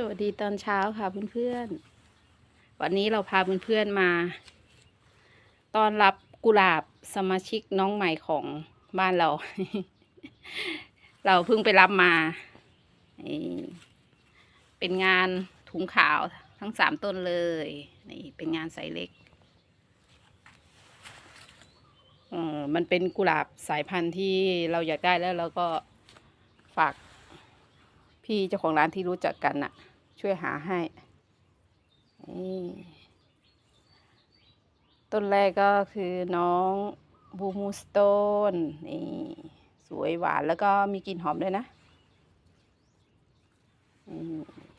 สวัสดีตอนเช้าค่ะเพื่อนๆ วันนี้เราพาเพื่อนๆมาตอนรับกุหลาบสมาชิกน้องใหม่ของบ้านเรา เราเพิ่งไปรับมา เป็นงานถุงขาวทั้งสามต้นเลยนี่เป็นงานไซส์เล็กเออมันเป็นกุหลาบสายพันธุ์ที่เราอยากได้แล้วเราก็ฝาก พี่เจ้าของร้านที่รู้จักกันน่ะ ช่วยหาให้นี่ต้นแรกก็คือน้องบูมูสโตนนี่สวยหวานแล้วก็มีกลิ่นหอมด้วยนะ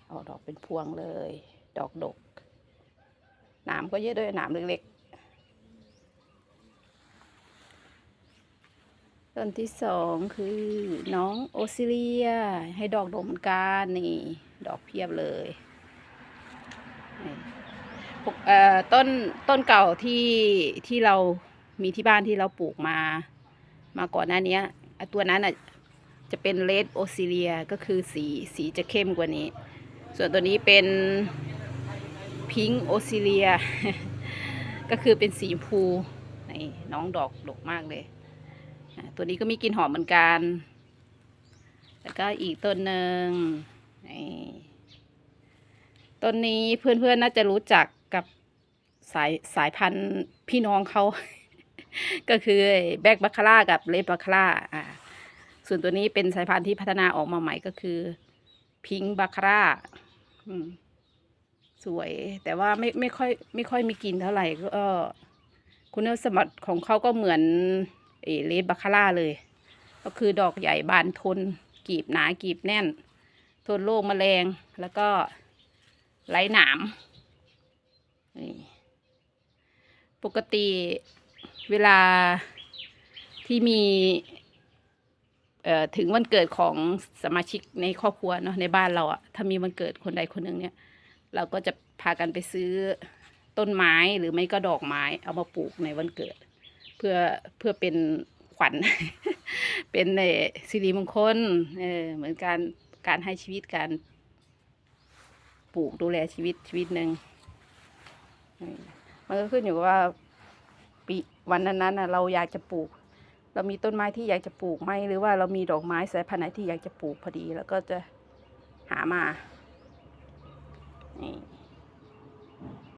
ออกดอกเป็นพวงเลย ดอกดกหนามก็เยอะด้วยหนามเล็กๆ ต้นที่สองคือน้องโอซิเลีย ให้ดอกดมกันนี่ ดอกเพียบเลยต้นต้นเก่าที่ที่เรามีที่บ้านที่เราปลูกมา มาก่อนหน้าเนี้ยตัวนั้นอะจะเป็นเลดโอซิเลียก็คือสีสีจะเข้มกว่านี้ ส่วนตัวนี้เป็นพิงโอซิเลีย ก็คือเป็นสีพูนี่น้องดอกดกมากเลย ตัวนี้ก็มีกลิ่นหอมเหมือนกัน แล้วก็อีกต้นหนึ่งต้นนี้เพื่อนๆน่าจะรู้จักกับสายสายพันธุ์พี่น้องเขา ก็คือแบกบัคคาร่ากับเลบัคคาร่าอ่า ส่วนตัวนี้เป็นสายพันธุ์ที่พัฒนาออกมาใหม่ก็คือพิงบัคคาร่าสวย แต่ว่าไม่ไม่ค่อยไม่ค่อยมีกลิ่นเท่าไหร่ก็คุณสมบัติของเขาก็เหมือน เอเลดบาคาร่าเลย ก็คือดอกใหญ่บานทนกีบหนากีบแน่น ทนโรคแมลงแล้วก็ไร้หนามปกติเวลาที่มีถึงวันเกิดของสมาชิกในครอบครัวเนาะในบ้านเราอะถ้ามีวันเกิดคนใดคนหนึ่งเนี่ย เราก็จะพากันไปซื้อต้นไม้หรือไม่ก็ดอกไม้เอามาปลูกในวันเกิด เพื่อเพื่อเป็นขวัญ เป็นเอ่อสิริมงคลเออเหมือนการการให้ชีวิตการปลูกดูแลชีวิตชีวิตหนึ่งมันก็ขึ้นอยู่กับว่าปีวันนั้นๆเราอยากจะปลูก เรามีต้นไม้ที่อยากจะปลูกไหมหรือว่าเรามีดอกไม้สายพันธุ์ไหนที่อยากจะปลูกพอดี แล้วก็จะหามานี่